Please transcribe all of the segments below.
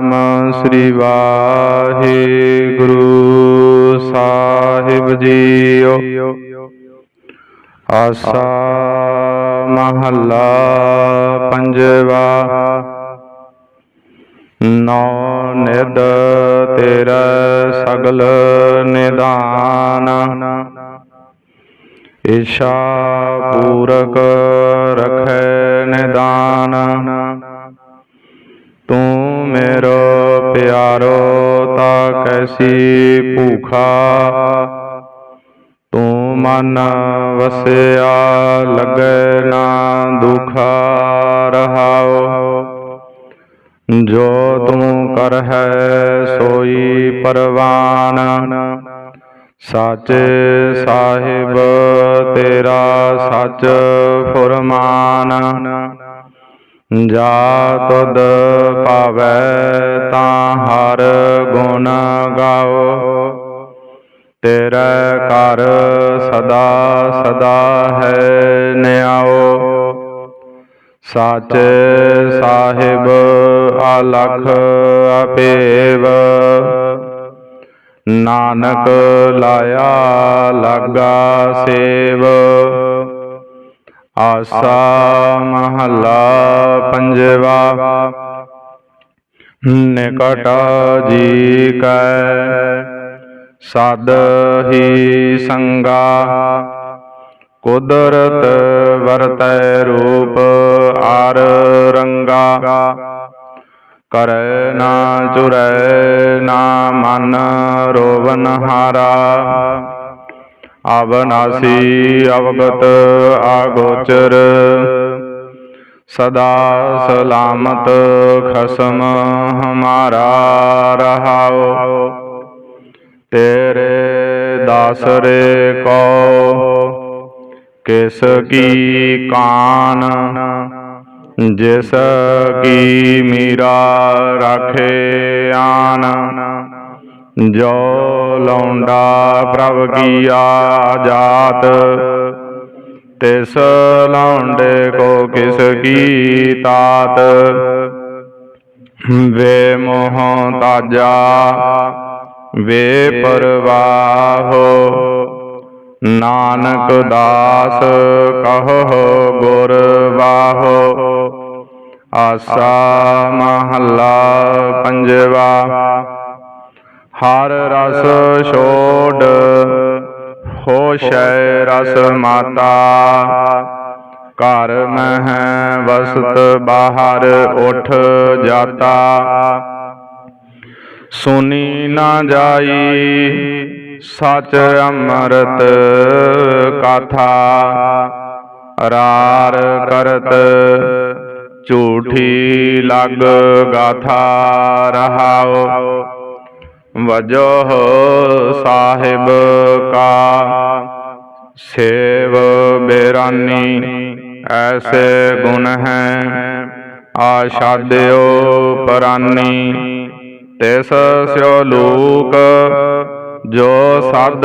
ਸਤਨਾਮ ਸ੍ਰੀ ਵਾਹਿਗੁਰੂ ਸਾਹਿਬ ਜੀਓ। ਆਸਾ ਮਹੱਲਾ ਪੰਜਵਾ। ਨੌ ਨਿਦ ਤੇਰਾ ਸਗਲ ਨਿਦਾਨ। ਈਸ਼ਾ ਪੂਰਕ ਰਖੈ ਨਿਦਾਨ। ਤੂੰ ਮੇਰੋ ਪਿਆਰੋ, ਤਾ ਕੈਸੀ ਭੂਖਾ? ਤੂੰ ਮਨ ਵਸਿਆ, ਲਗੈ ਨਾ ਦੁਖਾ ਰਹਾਉ ਜੋ ਤੂੰ ਕਰ ਹੈ, ਸੋਈ ਪਰਵਾਨ। ਸਾਚੇ ਸਾਹਿਬ, ਤੇਰਾ ਸੱਚ ਫੁਰਮਾਨ। ਜਾ ਤੁਧ ਭਾਵੈ ਤਾਂ ਹਰ ਗੁਣ ਗਾਓ। ਤੇਰਾ ਘਰ ਸਦਾ ਸਦਾ ਹੈ ਨਿਆਓ। ਸਾਚੇ ਸਾਹਿਬ ਆਲਖ ਅਪੇਵ। ਨਾਨਕ ਲਾਇਆ, ਲਾਗਾ ਸੇਵ। ਆਸਾ ਮਹੱਲਾ ਪੰਜਵਾ। ਨਿਕਟ ਜੀ ਕੈ, ਸਦ ਹੀ ਸੰਗਾ। ਕੁਦਰਤ ਵਰਤੈ ਰੂਪ ਆਰ ਰੰਗਾ। ਕਰੈ ਨਾ ਚੁਰੈ ਨਾ ਮਨ ਰੋਵਨ ਹਾਰਾ ਅਵਨਾਸੀ ਅਵਗਤ ਆਗੋਚਰ। ਸਦਾ ਸਲਾਮਤ ਖਸਮ ਹਮਾਰਾ ਰਹਾਓ ਤੇਰੇ ਦਾਸਰੇ ਕੋ ਕਿਸ ਕੀ ਕਾਨ, ਜਿਸ ਕੀ ਮੀਰਾ ਰਾਖੇ ਆਨ। ਜੋ ਲੌਂਡਾ ਪ੍ਰਭ ਕੀਆ ਜਾਤ, ਤਿਸ ਲੌਂਡੇ ਕੋ ਕਿਸ ਕੀ ਤਾਤ। ਵੇ ਮੋਹ ਤਾਜਾ, ਵੇ ਪਰਵਾਹੋ, ਨਾਨਕ ਦਾਸ ਕਹੋ ਗੁਰ ਵਾਹੋ। ਆਸਾ ਮਹੱਲਾ ਪੰਜਵਾ। ਹਰ ਰਸ ਛੋੜ ਹੋਸ਼ੈ ਰਸ ਮਾਤਾ। ਘਰ ਮਹਿ ਵਸਤ ਬਾਹਰ ਉਠ ਜਾਤਾ। ਸੁਨੀ ਨਾ ਜਾਈ ਸਚ ਅੰਮ੍ਰਿਤ ਕਥਾ। ਰਾਰ ਕਰਤ ਝੂਠੀ ਲਗ ਗਾਥਾ। ਰਹਾਉ ਵਜੋ ਸਾਹਿਬ ਕਾ ਸੇਵ ਬੇਰਾਨੀ, ਐਸੇ ਗੁਣ ਹੈ। ਆਸ਼ਾਦਿਓ ਪਰਾਨੀ, ਤਿਸ ਸਿਓ ਲੋਕ, ਜੋ ਸਦ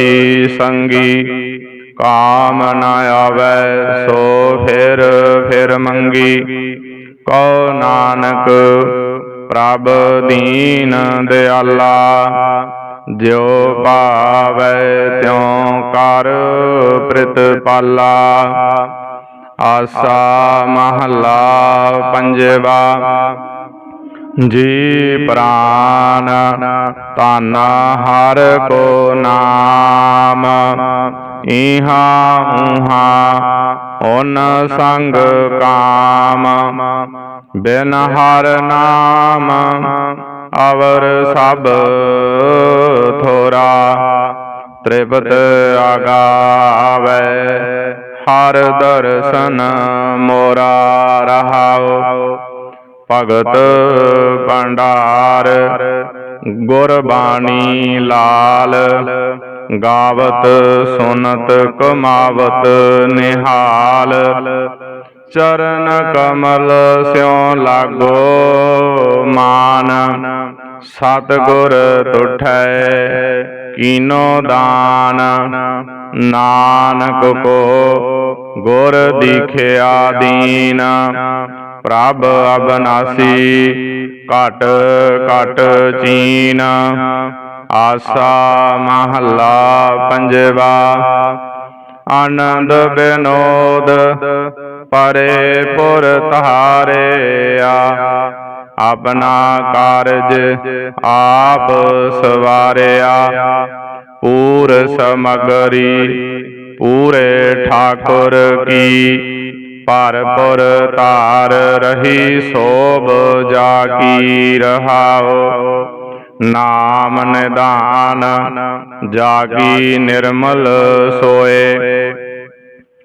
ਹੀ ਸੰਗੀ। ਕਾਮ ਨ ਆਵੈ, ਸੋ ਫਿਰ ਫਿਰ ਮੰਗੀ। ਕਉ ਨਾਨਕ ਪ੍ਰਭ ਦੀਨ ਦਿਆਲਾ, ਜਿਉ ਭਾਵੈ ਤਿਉ ਕਰ ਪ੍ਰਿਤਪਾਲਾ ਆਸਾ ਮਹੱਲਾ ਪੰਜਵਾ, ਜੀ ਪ੍ਰਾਨ ਧਨ ਹਰ ਕੋ ਨਾਮ, ਇਹਾ ਉਹਾ ਓਨ ਸੰਗ ਕਾਮ। ਬਿਨ ਹਰ ਨਾਮ ਅਵਰ ਸਭ ਥੋਰਾ, ਤ੍ਰਿਪਤ ਆਗਾਵੇ, ਹਰ ਦਰਸ਼ਨ ਮੋਰਾ ਰਹਾਉ। ਭਗਤ ਭੰਡਾਰ, ਗੁਰਬਾਣੀ ਲਾਲ, ਗਾਵਤ ਸੁਨਤ ਕਮਾਵਤ ਨਿਹਾਲ। ਚਰਨ ਕਮਲ ਸਿਉ ਲਾਗੋ ਮਾਨ। ਸਤਿਗੁਰ ਤੁਠੈ ਕੀਨੋ ਦਾਨ। ਨਾਨਕ ਕੋ ਗੁਰ ਦੀਖਿਆ ਦੀਨ। ਪ੍ਰਭ ਅਬਨਾਸੀ ਘਟ ਘਟ ਚੀਨ। ਆਸਾ ਮਹੱਲਾ ਪੰਜਵਾ। ਆਨੰਦ ਬਿਨੋਦ ਪਰੇ ਪੁਰ ਧਾਰਿਆ ਆਪਣਾ ਕਾਰਜ ਆਪ ਸਵਾਰਿਆ। ਪੂਰ ਸਮਗਰੀ, ਪੂਰੇ ਠਾਕੁਰ ਕੀ। ਭਰਪੁਰ ਤਾਰ ਰਹੀ ਸੋਭ ਜਾ ਕੀ ਰਹਾਓ। ਨਾਮ ਨਿਦਾਨ ਜਾਗੀ ਨਿਰਮਲ ਸੋਏ।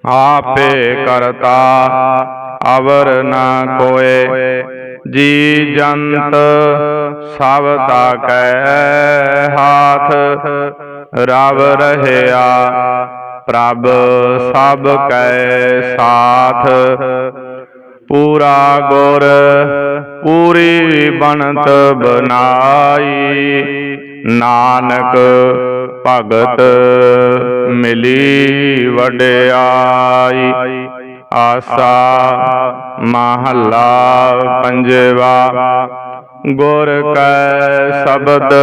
ਆਪੇ ਕਰਤਾ ਅਵਰ ਨ ਕੋਏ। ਜੀ ਜੰਤ ਸਭ ਤਾ ਕੈ ਹਾਥ ਰਵ ਰਹਿਆ। ਪ੍ਰਭ ਸਭ ਕੈ ਸਾਥ। ਪੂਰਾ ਗੁਰ ਪੂਰੀ ਬਣਤ ਬਨਾਈ ਨਾਨਕ ਭਗਤ ਮਿਲੀ ਵਡਿਆਈ, ਆਸਾ ਮਹੱਲਾ ਪੰਜਵਾ। ਗੁਰ ਕੈ ਸ਼ਬਦ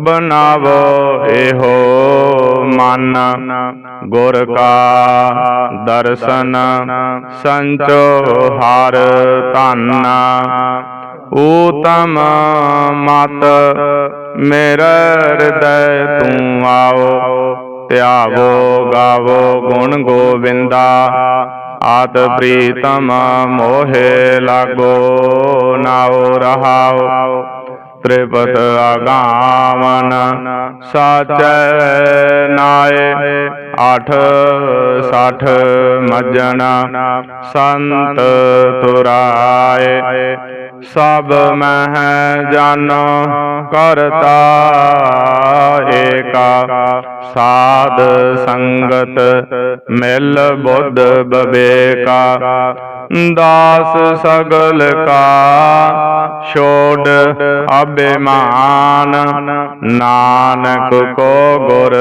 ਬਨਾਵੋ ਇਹੋ ਮਨ। ਗੁਰ ਕਾ ਦਰਸ਼ਨ ਸੰਚੋ ਹਰ ਧਨ। ਊਤਮ ਮਤ ਮੇਰਾ ਹਿਰਦੈ ਤੂੰ ਆਓ। ਧਿਆਵੋ ਗਾਵੋ ਗੁਣ ਗੋਵਿੰਦਾ ਆਤ ਪ੍ਰੀਤਮ ਮੋਹਿ ਲਾਗੋ, ਨਾਉ ਰਹਾਉ। ਤ੍ਰਿਪਤ ਆਗਾਵਨ ਸਾਚੈ ਨਾਏ। ਅਠ ਸਠ ਮਜਨ ਸੰਤ ਤੁਰਾਏ। ਸਭ ਮਹਿ ਜਨ ਕਰਤਾ ਏਕਾ। ਸਾਧ ਸੰਗਤ ਮਿਲ ਬੁੱਧ ਬਵੇਕਾ। ਦਾਸ ਸਗਲ ਕਾ ਛੋੜ ਅਬਿਮਾਨ ਨਾਨਕ ਕੋ ਗੁਰ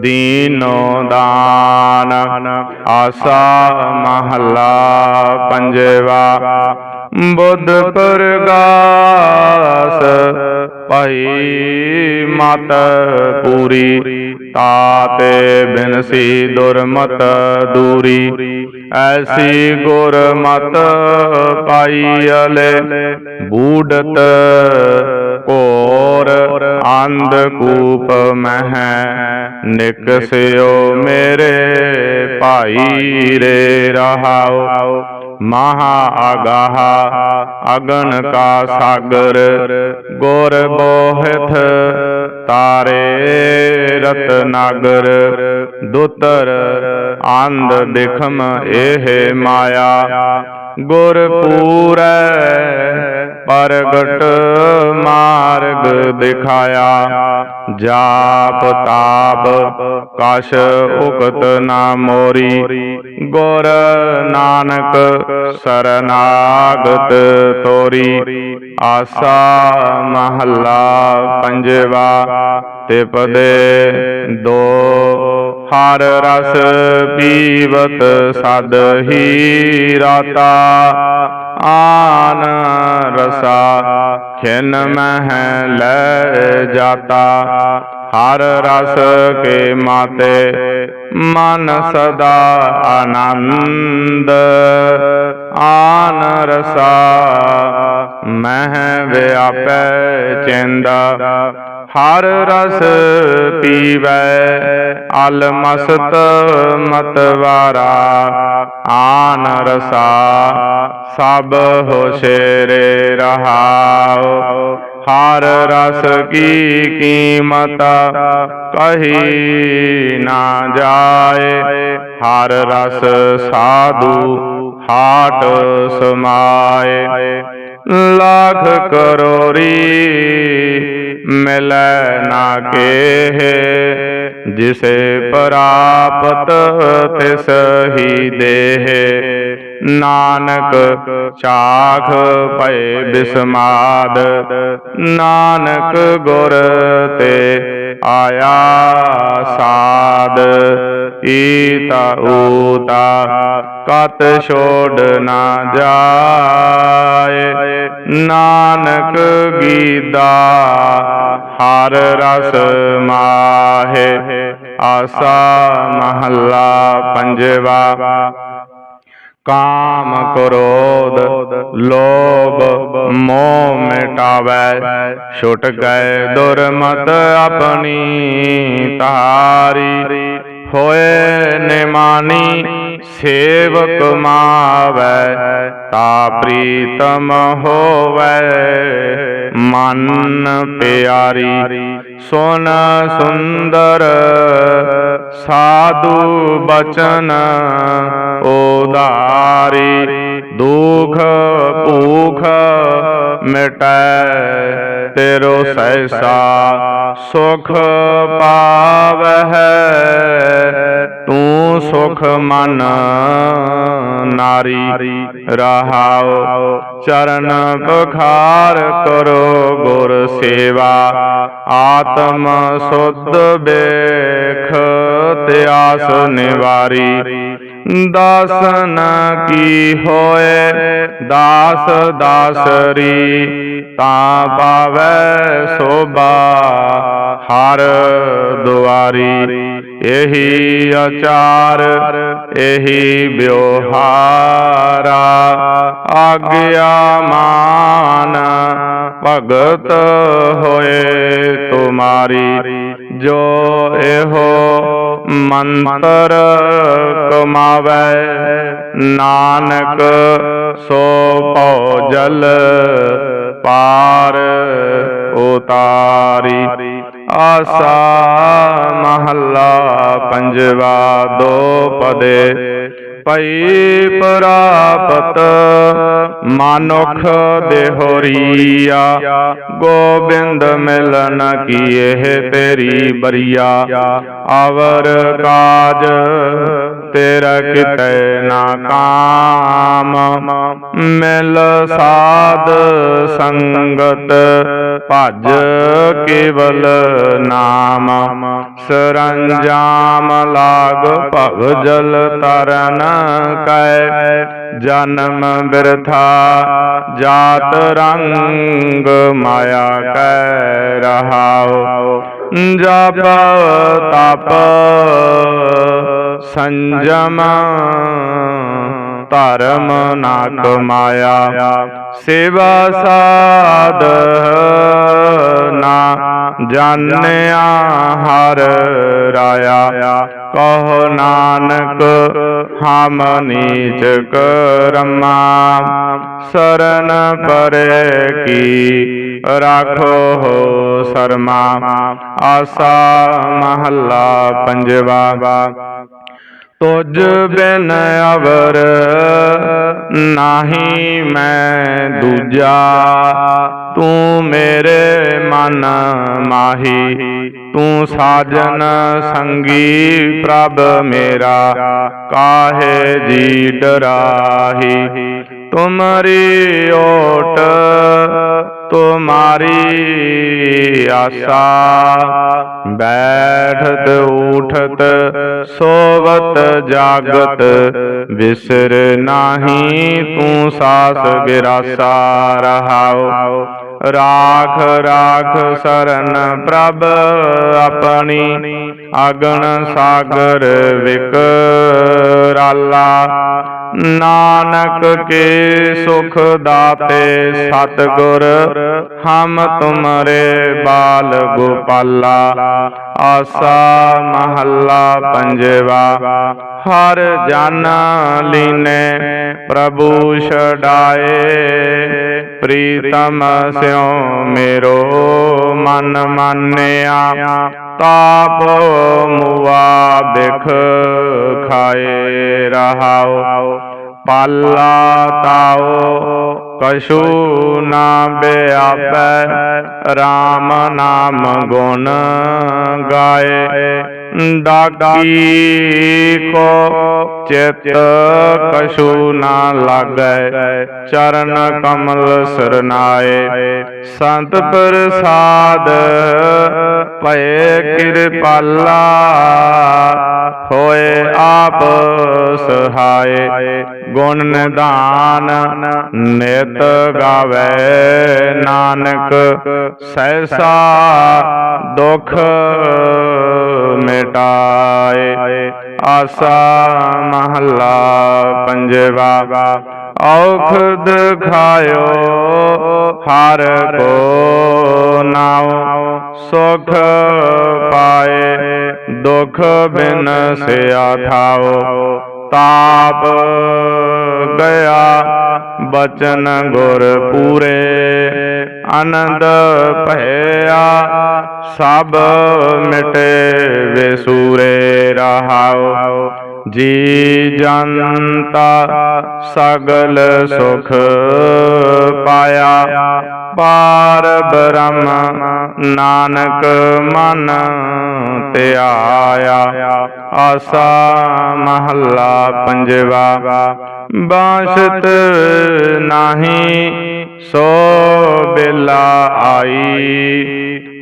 ਦੀਨੋ ਦਾਨ। ਆਸਾ ਮਹੱਲਾ ਪੰਜਵਾ। ਬੁੱਧ ਪ੍ਰਗਾਸ, ਭਈ ਮਤ ਪੂਰੀ, ਤਾਤੇ ਬਿਨਸੀ ਦੁਰਮਤ ਦੂਰੀ। ਐਸੀ ਗੁਰ ਮਤ ਪਾਈ ਅਲੇ ਬੂਡਤ ਘੋਰ ਅੰਧ ਕੂਪ ਮਹਿ ਨਿਕਸਿਓ ਮੇਰੇ ਭਾਈ ਰੇ ਰਹਾਉ ਮਹਾ ਆਗਾਹ ਅਗਨ ਕਾ ਸਾਗਰ, ਗੁਰ ਬੋਹਿਥ ਤਾਰੇ ਰਤਨਾਗਰ ਦੁਤਰ ਅੰਧ ਦਿਖਮ ਇਹ ਮਾਇਆ, ਗੁਰ ਪੂਰੈ ਪ੍ਰਗਟ ਮਾਰਗ ਦਿਖਾਇਆ। ਜਾਪ ਤਾਪ ਕਸ਼ ਉਕਤ ਨਾ ਮੋਰੀ। ਗੁਰ ਨਾਨਕ ਸਰਨਾਗਤ ਤੋਰੀ। ਆਸਾ ਮਹੱਲਾ ਪੰਜਵਾ। ਤੇ ਦੋ ਹਰ ਰਸ ਪੀਵਤ ਸਦ ਹੀ ਰਾਤਾ। ਆਨ ਰਸਾ, ਖਿਨ ਮਹਿ ਲੈ ਜਾਤਾ। ਹਰ ਰਸ ਕੇ ਮਾਤੇ, ਮਨ ਸਦਾ ਆਨੰਦ। ਆਨ ਰਸਾ, ਮਹਿ ਵਿਆਪੈ ਚਿੰਦਾ। ਹਰ ਰਸ ਪੀਵੈ, ਅਲ ਮਸਤ ਮਤਵਾਰਾ ਆਨ ਰਸਾ, ਸਭ ਹੋਸ਼ੇਰੇ ਰਹਾਉ। ਹਰ ਰਸ ਕੀ ਕੀਮਤ ਕਹੀ ਨਾ ਜਾਏ, ਹਰ ਰਸ ਸਾਧੂ ਹਾਟ ਸਮਾਏ। ਲੱਖ ਕਰੋੜੀ ਮਿਲੈ ਨਾ ਕੇ ਜਿਸੇ ਪ੍ਰਾਪਤ ਤਿਸ ਹੀ ਦੇਹ। ਨਾਨਕ ਚਾਖ ਭਏ ਬਿਸਮਾਦ, ਨਾਨਕ ਗੁਰ ਤੇ ਆਇਆ ਸਾਧ ਈਤਾ ਊਤਾ ਕਤ ਛੋੜ ਨਾ ਜਾਏ। ਨਾਨਕ ਗੀਦਾ ਹਰ ਰਸ ਮਾਹੇ, ਆਸਾ ਮਹੱਲਾ ਪੰਜਵਾ। ਕਾਮ ਕ੍ਰੋਧ, ਲੋਭ ਮੋਹ ਮਿਟਾਵੈ, ਛੁਟ ਗਏ ਦੁਰਮਤ ਆਪਣੀ ਤਾਰੀ ਹੋਏ ਨਿਮਾਨੀ ਸੇਵਕ ਮਾਵੈ, ਤਾ ਪ੍ਰੀਤਮ ਹੋਵੈ। ਮਨ ਪਿਆਰੀ, ਸੁਨ ਸੁੰਦਰ, ਸਾਧੂ ਬਚਨ ਉਦਾਰੀ ਦੁਖ ਭੂਖ ਮਿਟੈ, ਤੇਰੋ ਸੈਸਾ ਸੁਖ ਪਾਵਹਿ। ਤੂੰ ਸੁਖ ਮਨ, ਨਾਰੀ ਰਹਾਉ, ਚਰਨ ਪਖਾਰ ਕਰੋ ਗੁਰ ਸੇਵਾ, ਆਤਮ ਸੁਧ ਬੇਖ ਤਿਆਸ ਨਿਵਾਰੀ। ਦਾਸਨ ਕੀ ਹੋਏ, ਦਾਸ ਦਾਸਰੀ ਤਾਂ ਪਾਵੈ ਸੋਭਾ, ਹਰ ਦੁਆਰੀ। ਇਹੀ ਆਚਾਰ, ਇਹੀ ਵਿਵਹਾਰਾ ਆਗਿਆ ਮਾਨ, ਭਗਤ ਹੋਏ ਤੁਮਾਰੀ, ਜੋ ਇਹੋ ਮੰਤਰ ਕਮਾਵੈ। ਨਾਨਕ ਸੋ ਭਉ ਜਲ ਪਾਰ ਉਤਾਰੀ। ਆਸਾ ਮਹੱਲਾ ਪੰਜਵਾ ਦੋ ਪਦੇ। ਪਈ ਪ੍ਰਾਪਤ ਮਾਨੁਖ ਦੇਹੋਰੀਆ, ਗੋਬਿੰਦ ਮਿਲਨ ਕੀਏ ਤੇਰੀ ਬਰੀਆ। ਆਵਰ ਕਾਜ ਤੇਰਾ ਕਿਤੈ ਨਾ ਕਾਮ। ਮਿਲ ਸਾਧ ਸੰਗਤ ਭਜ ਕੇਵਲ ਨਾਮ। ਸਰੰਜਾਮ ਲਾਗ ਭਵ ਜਲ ਤਰਨ ਕੈ। ਜਨਮ ਬਿਰਥਾ ਜਾਤ ਰੰਗ ਮਾਇਆ ਕੈ ਰਹਾਉ। ਜਪ ਤਪ ਸੰਜਮ ਧਰਮ ਨਾ ਕਮਾਇਆ ਸੇਵਾ ਸਾਧ ਨਾ ਜਾਣਿਆ ਹਰ ਰਾਇਆ। ਕਹੋ ਨਾਨਕ, ਹਮ ਨੀਚ ਕਰਮਾ, ਸਰਨ ਪਰੇ ਕੀ ਰਾਖੋ ਸਰਮਾ। ਆਸਾ ਮਹੱਲਾ ਪੰਜਵਾ। ਤੁਝ ਬਿਨ ਅਵਰ ਨਾਹੀ ਮੈਂ ਦੂਜਾ, ਤੂੰ ਮੇਰੇ ਮਨ ਮਾਹੀ, ਤੂੰ ਸਾਜਨ ਸੰਗੀ ਪ੍ਰਭ ਮੇਰਾ, ਕਾਹੇ ਜੀ ਡਰਾਹੀ? ਤੁਮਰੀ ਓਟ ਤੁਮਾਰੀ ਆਸਾ। ਬੈਠਤ ਉਠਤ ਸੋਵਤ, ਜਾਗਤ, ਵਿਸਰ ਨਾਹੀ ਤੂੰ ਸਾਸ ਗਿਰਾਸਾ ਰਹਾਉ। ਰਾਖ ਰਾਖ ਸਰਨ ਪ੍ਰਭ ਆਪਣੀ ਅਗਨ ਸਾਗਰ ਵਿਕਰਾਲਾ। ਨਾਨਕ ਕੇ ਸੁਖ ਦਾਤੇ ਸਤਗੁਰ, ਹਮ ਤੁਮਰੇ ਬਾਲ ਗੋਪਾਲਾ, ਆਸਾ ਮਹੱਲਾ ਪੰਜਵਾ। ਹਰ ਜਨ ਲੀਨੇ ਪ੍ਰਭੂ ਛਡਾਏ, ਪ੍ਰੀਤਮ ਸਿਉ ਮੇਰੋ। ਮਨ ਮਾਨਿਆ, ਤਾਪ ਮੁਆ ਬਿਖ ਖਾਏ ਰਹਾਓ ਪਾਲਾ ਤਾਉ, ਕਛੂ ਨਾ ਬਿਆਪੈ RAM ਨਾਮ ਗੁਣ ਗਾਏ। ਡਾਕੀ ਕੋ ਚਿਤ ਕਛੂ ਨਾ ਲਾਗੈ, ਚਰਨ ਕਮਲ ਸਰਨਾਏ ਸੰਤ ਪ੍ਰਸਾਦ, ਭਏ ਕਿਰਪਾਲਾ, ਹੋਏ ਆਪ ਸਹਾਏ। ਗੁਣ ਨਿਧਾਨ ਨਿਤ ਗਾਵੇ ਨਾਨਕ, ਸਹਿਸਾ ਦੁਖ ਮਿਟਾਏ। ਆਸਾ ਮਹੱਲਾ ਪੰਜਵਾ, ਔਖਦ ਖਾਇਓ, ਹਰ ਕੋ ਨਾਉ। ਸੁਖ ਪਾਏ, ਦੁਖ ਬਿਨ ਸਿਆ ਥਾਓ ਤਾਪ ਗਿਆ, ਬਚਨ ਗੁਰ ਪੂਰੇ। ਆਨੰਦ ਭਇਆ ਸਭ ਮਿਟੇ ਵਿਸੂਰੇ ਰਹਾਉ। ਜੀ ਜਨਤਾ ਸਗਲ ਸੁਖ ਪਾਇਆ, ਪਾਰ ਬ੍ਰਹਮ ਨਾਨਕ ਮਨ ਤੇ ਆਇਆ। ਆਸਾ ਮਹੱਲਾ ਪੰਜਵਾ, ਬਾਸ਼ਤ ਨਹੀਂ ਸੋ ਬੇਲਾ ਆਈ,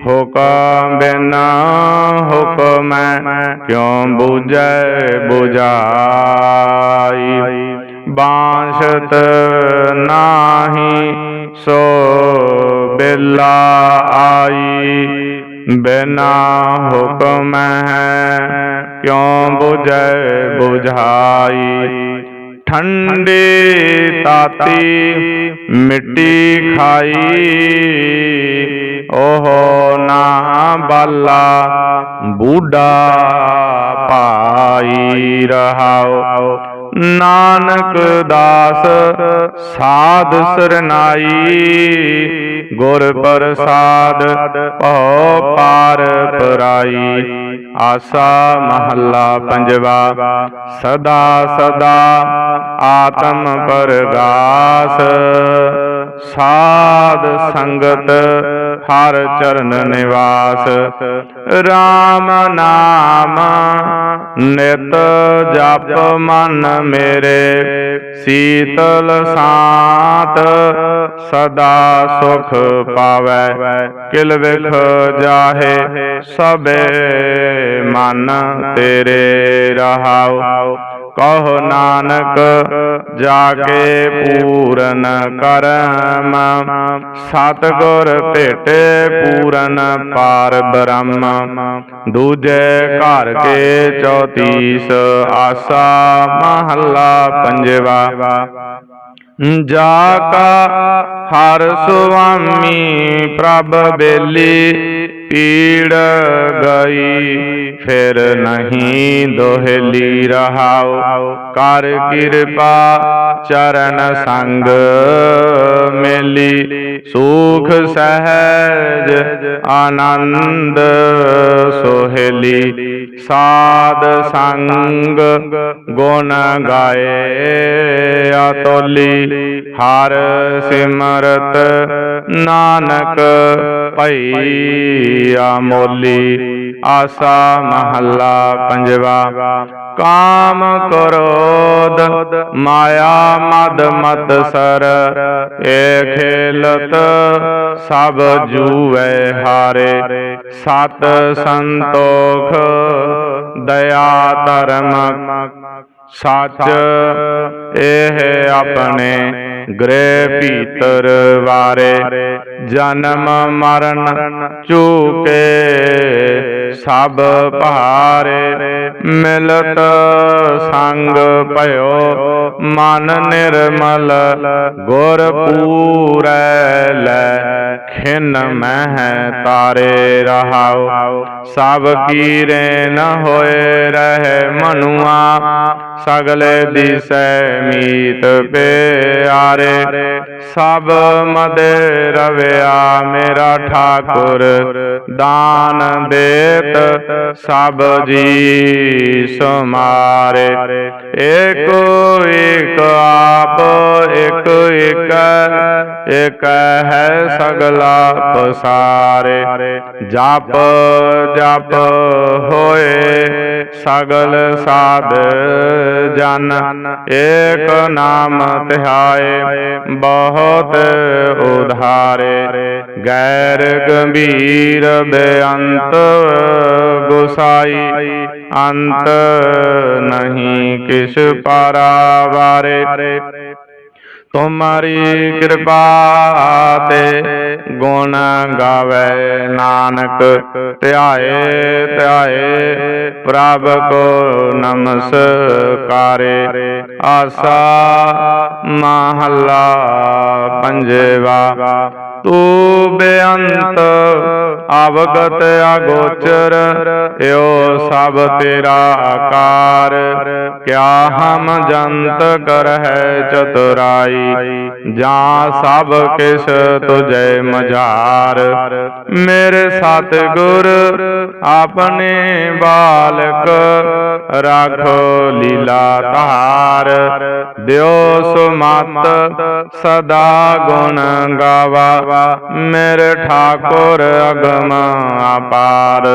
ਹੁਕਮ ਬਿਨਾ ਹੁਕਮ ਕਿਉ ਬੁਝੈ ਬੁਝਾਈ? ਬਾਸ਼ਤ ਨਾਹੀ, ਸੋ ਬੇਲਾ ਆਈ, ਬਿਨਾ ਹੁਕਮ ਹੈ, ਕਿਉ ਬੁਝੈ ਬੁਝਾਈ? ਠੰਡੇ ਤਾਤੀ ਮਿੱਟੀ ਖਾਈ। ਓਹ ਨਾ ਬਾਲਾ ਬੂਢਾ ਪਾਈ ਰਹਾਉ ਨਾਨਕ ਦਾਸ, ਸਾਧ ਸਰਨਾਈ, ਗੁਰ ਪ੍ਰਸਾਦ, ਭਉ ਪਾਰ ਪਰਾਈ। ਆਸਾ ਮਹੱਲਾ ਪੰਜਵਾ, ਸਦਾ ਸਦਾ ਆਤਮ ਪਰਗਾਸ ਸਾਧ ਸੰਗਤ ਹਰ ਚਰਨ ਨਿਵਾਸ। RAM ਨਾਮ ਨਿਤ ਜਪ ਮਨ ਮੇਰੇ। ਸੀਤਲ ਸਾਤ ਸਦਾ ਸੁਖ ਪਾਵੈ। ਕਿਲ ਵਿਖ ਜਾਹੇ ਸਭੇ ਮਨ ਤੇਰੇ ਰਹਾਉ। ਕਹੋ ਨਾਨਕ ਜਾ ਕੇ ਪੂਰਨ ਕਰਮ। ਸਤਗੁਰ ਭੇਟੇ ਪੂਰਨ ਪਾਰ ਬ੍ਰਹਮ। ਦੂਜੇ ਘਰ ਕੇ ਚੌਤੀਸ ਆਸਾ, ਮਹੱਲਾ ਪੰਜਵਾ। ਜਾ ਕਾ ਹਰ ਸੁਆਮੀ ਪ੍ਰਭ ਬੇਲੀ ਪੀੜ ਗਈ ਫਿਰ ਨਹੀਂ ਦੋਹਲੀ ਰਹਾਉ ਕਰ ਕਿਰਪਾ ਚਰਨ ਸੰਗ ਮੇਲੀ ਸੁਖ ਸਹਿਜ ਆਨੰਦ ਸੋਹਲੀ ਸਾਧ ਸੰਗ ਗੁਣ ਗਾਏ ਅਤੋਲੀ ਹਰ ਸਿਮਰਤ ਨਾਨਕ ਭਈ ਆਮੋਲੀ ਆਸਾ ਮਹੱਲਾ ਪੰਜਵਾ, ਕਾਮ ਕ੍ਰੋਧ, ਮਾਇਆ ਮਦ ਮਤ ਸਰ, ਏ ਖੇਲਤ ਸਭ ਜੂਐ ਹਾਰੇ, ਸਤ ਸੰਤੋਖ ਦਇਆ ਧਰਮ, ਸੱਚ ਇਹ ਆਪਣੇ ਗ੍ਰਹਿ ਭੀਤਰ ਵਾਰੇ, ਜਨਮ ਮਰਨ ਚੂਕੇ। ਸਭ ਭਾਰੇ ਮਿਲਤ ਸੰਗ ਭਇਓ। ਮਨ ਨਿਰਮਲ ਗੁਰ ਪੂਰੈ ਲੈ। ਖਿਨ ਮਹਿ ਤਾਰੇ ਰਹਾਉ, ਸਭ ਕੀਰੇ ਨ ਹੋਏ ਰਹੇ ਮਨੁਆ, ਸਗਲੇ ਦਿਸੈ ਮੀਤ ਪਿਆਰੇ, ਸਭ ਮਦੇ ਰਵਿਆ ਮੇਰਾ ਠਾਕੁਰ, ਦਾਨ ਦੇਤ ਸਭ ਜੀ ਸਮਾਰੇ। ਏਕੋ ਏਕ ਆਪ ਇਕ ਇਕ ਇਕ ਹੈ ਸਗਲਾ ਪਸਾਰੇ, ਜਪ ਜਪ ਹੋਏ ਸਗਲ ਸਾਧ ਜਨ। ਏਕ ਨਾਮ ਧਿਆਏ ਬਹੁਤ ਉਧਾਰੇ। ਗੈਰ ਗੰਭੀਰ ਬੇਅੰਤ ਗੁਸਾਈ, ਅੰਤ ਨਹੀਂ ਕਿਸ ਪਾਰਾਵਾਰੇ। ਤੁਮਾਰੀ ਕਿਰਪਾ ਤੇ ਗੁਣ ਗਾਵੇ ਨਾਨਕ ਧਿਆਏ ਧਿਆਏ ਪ੍ਰਭ ਕੋ ਨਮਸਕਾਰੇ। ਆਸਾ ਮਹੱਲਾ ਪੰਜਵਾ ਤੂੰ ਬੇਅੰਤ ਅਵਗਤ ਅਗੋਚਰ ਏਓ ਸਭ ਤੇਰਾ ਆਕਾਰ। ਕਿਆ ਹਮ ਜੰਤ ਕਰਹਿ ਚਤੁਰਾਈ, ਜਾਂ ਸਭ ਕਿਸ ਤੁਝੇ ਮਝਾਰ। ਮੇਰੇ ਸਤਿਗੁਰ, ਆਪਣੇ ਬਾਲਕ, ਰਾਖੋ ਲੀਲਾ ਧਾਰ। ਦਿਓ ਸੁਮਤ, ਸਦਾ ਗੁਣ ਗਾਵਾ। ਮੇਰੇ ਠਾਕੁਰ ਅਗਮ ਅਪਾਰ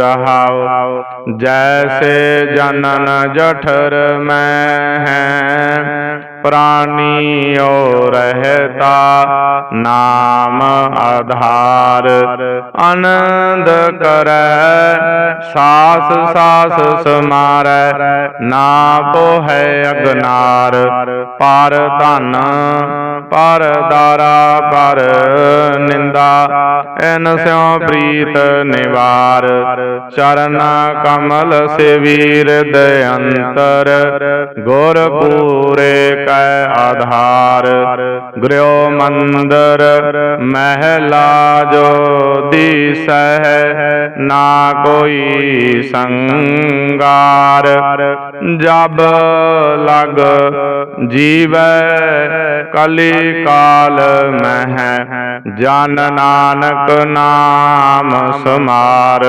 ਰਹਾਉ ਜੈਸੇ ਜਨਨ ਜਠਰ ਮੈਂ ਹੈ, ਪ੍ਰਾਨੀ ਓ ਰਹਤਾ, ਨਾਮ ਆਧਾਰ। ਆਨੰਦ ਕਰੈ, ਸਾਸ ਸਾਸ ਸਮਾਰੈ, ਨਾ ਪੋਹੈ ਅਗਨਾਰ, ਪਰ ਧਨ ਪਰ ਦਾਰਾ ਪਰ ਨਿੰਦਾ, ਐਨ ਸਿਉ ਪ੍ਰੀਤ ਨਿਵਾਰ। ਚਰਨ ਕਮਲ ਸੇਵੀਰ ਦਯੰਤਰ ਗੁਰ ਪੂਰੇ ਕੈ ਆਧਾਰ। ਗ੍ਰਿਓ ਮੰਦਰ ਮਹਿਲਾ ਜੋ ਦੀਸਹਿ, ਨਾ ਕੋਈ ਸੰਗਾਰ। ਜਬ ਲਗ ਜੀਵੈ ਕਲੀ ਕਾਲ ਮਹਿ, ਜਨ ਨਾਨਕ ਨਾਮ ਸਮਾਰ।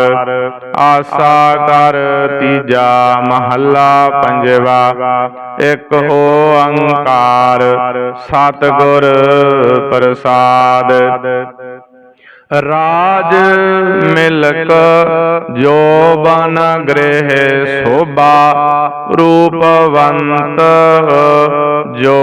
ਆਸਾ ਕਰ ਤੀਜਾ ਮਹੱਲਾ ਪੰਜਵਾ, ਇਕ ਓੰਕਾਰ ਸਤਿਗੁਰ ਪ੍ਰਸਾਦ। ਰਾਜ ਮਿਲਕ ਜੋ ਬਨ ਗ੍ਰਹਿ ਸੋਭਾ ਰੂਪਵੰਤ, ਜੋ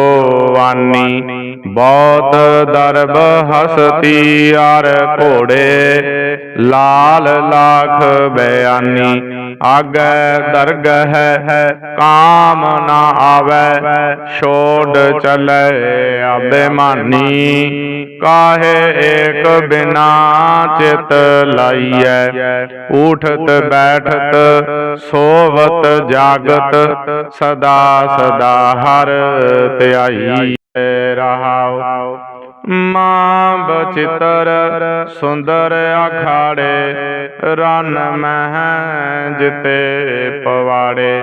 ਵਾਨੀ ਬਹੁਤ ਦਰਬ ਹਸਤੀ ਅਰ ਘੋੜੇ, ਲਾਲ ਲਾਖ ਬਿਆਨੀ, ਆਗੈ ਦਰਗਹ ਹੈ ਕਾਮ ਨਾ ਆਵੈ, ਛੋੜ ਚਲੇ ਅਬੇਮਾਨੀ ਕਾਹੇ ਏਕ ਬਿਨਾ ਚਿਤ ਲਾਈਐ? ਉਠਤ ਬੈਠਤ ਸੋਵਤ ਜਾਗਤ ਸਦਾ ਸਦਾ ਹਰ ਧਿਆਈ ਰਹਾਉ ਮਾਂ ਬਚਿਤਰ ਸੁੰਦਰ ਅਖਾੜੇ, ਰਨ ਮਹਿ ਜਿਤੇ ਪਵਾੜੇ।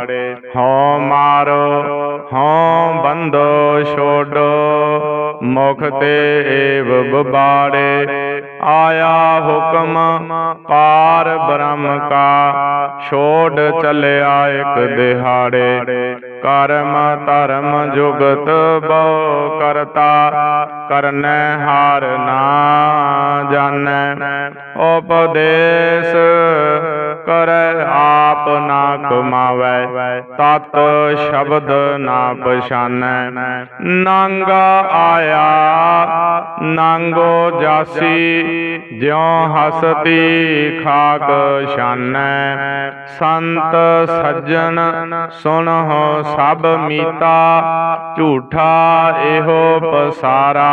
ਹਉ ਮਾਰੋ, ਹਉ ਬੰਦੋ ਛੋਡੋ, ਮੁਖ ਤੇ ਏਵ ਬਬਾੜੇ ਆਇਆ ਹੁਕਮ, ਪਾਰ ਬ੍ਰਹਮ ਕਾ। ਛੋੜ ਚਲਿਆ ਇਕ ਦਿਹਾੜੇ। ਕਰਮ ਧਰਮ ਜੁਗਤ ਬਹੁ ਕਰਤਾ। ਕਰਨੈ ਹਾਰ ਨਾ ਜਾਣੈ। ਉਪਦੇਸ਼ ਕਰੈ ਆਪ ਨਾ ਕਮਾਵੈ ਤਤ ਸ਼ਬਦ ਨਾ ਪਛਾਨੈ। ਨਾਂਗਾ ਆਇਆ, ਨੰਗੋ ਜਾਸੀ, ਜਿਉ ਹਸਤੀ ਖਾਕ ਛਾਨੈ। ਸੰਤ ਸੱਜਣ ਸੁਣਹੁ ਸਭ ਮੀਤਾ, ਝੂਠਾ ਇਹੋ ਪਸਾਰਾ।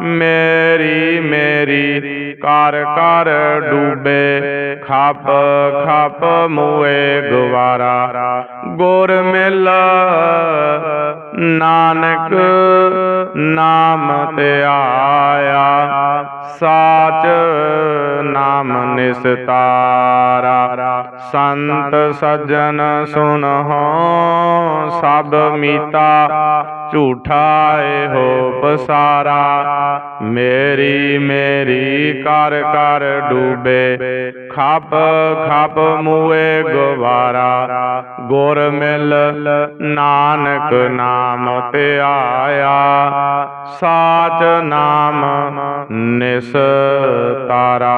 ਮੇਰੀ ਮੇਰੀ ਕਰ ਕਰ ਡੂਬੇ, ਖਾਪ ਖਪ ਮੂਏ ਗਵਾਰਾ, ਗੁਰ ਮਿਲ ਨਾਨਕ ਨਾਮ ਤੇ ਆਇਆ, ਸਾਚ ਨਾਮ ਨਿਸਤਾਰਾ। ਸੰਤ ਸੱਜਣ ਸੁਣਹੁ ਸਭ ਮੀਤਾ, ਝੂਠਾ ਹੋ ਪਸਾਰਾ। ਮੇਰੀ ਮੇਰੀ ਕਰ ਕਰ ਡੂਬੇ ਖਪ ਖਪ ਮੂਏ ਗਵਾਰਾ ਗੁਰ ਮਿਲ ਨਾਨਕ ਨਾਮ ਤੇ ਸਾਚ ਨਾਮ ਨਿਸ ਤਾਰਾ।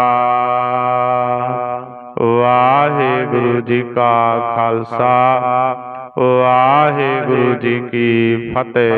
ਵਾਹਿਗੁਰੂ ਜੀ ਕਾ ਖਾਲਸਾ, ਵਾਹਿਗੁਰੂ ਜੀ ਕੀ ਫਤਿਹ।